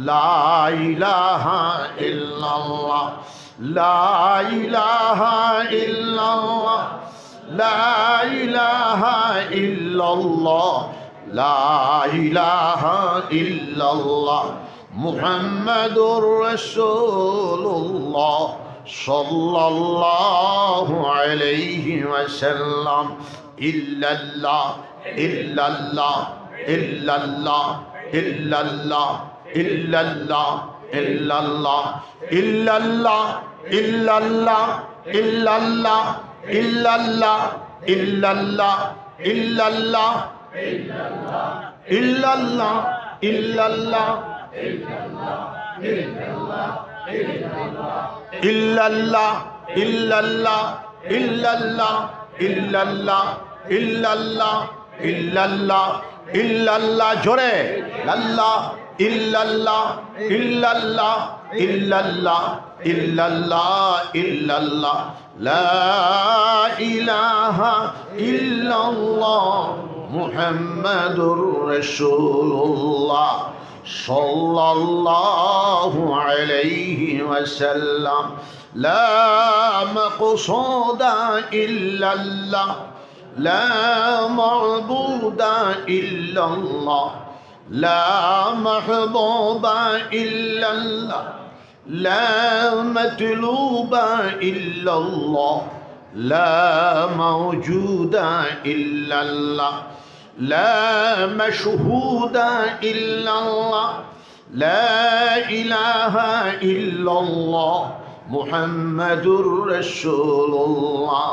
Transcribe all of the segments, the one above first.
لا إله إلا الله لا إله إلا الله لا إله إلا الله لا إله إلا الله محمد رسول الله صلى الله عليه وسلم. إلا الله إلا الله إلا الله إلا الله ইল্লাল্লাহ ইল্লাল্লাহ ইল্লাল্লাহ ইল্লাল্লাহ ইল্লাল্লাহ ইল্লাল্লাহ ইল্লাল্লাহ ইল্লাল্লাহ ইল্লাল্লাহ ইল্লাল্লাহ ইল্লাল্লাহ ইল্লাল্লাহ ইল্লাল্লাহ ইল্লাল্লাহ ইল্লাল্লাহ ইল্লাল্লাহ ইল্লাল্লাহ জোরে আল্লাহ ইল্লাল্লাহ ইল্লাল্লাহ ইল্লাল্লাহ ইল্লাল্লাহ ইল্লাল্লাহ লা ইলাহা ইল্লাল্লাহ মুহাম্মাদুর রাসূলুল্লাহ সাল্লাল্লাহু আলাইহি ওয়াসাল্লাম লা মাকসুদা ইল্লাল্লাহ লা মা'বুদা ইল্লাল্লাহ لا محبوب إلا الله لا مطلوب إلا الله لا موجود إلا الله لا مشهود إلا الله لا إله إلا الله محمد رسول الله.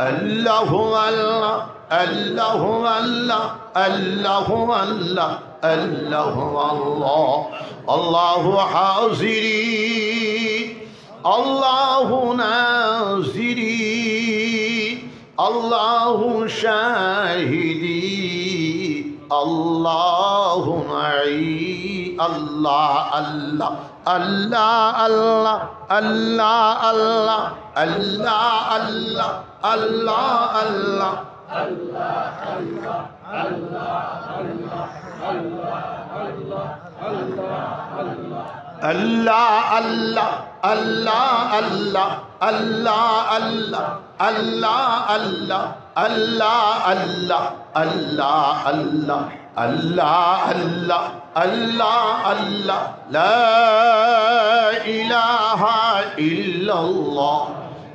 الله الله الله الله الله الله الله الله الله حاضري الله ناظري الله شاهدي الله معي الله الله الله الله الله الله الله الله الله الله الله الله الله الله الله الله الله الله الله الله الله الله الله الله الله الله لا إله إلا الله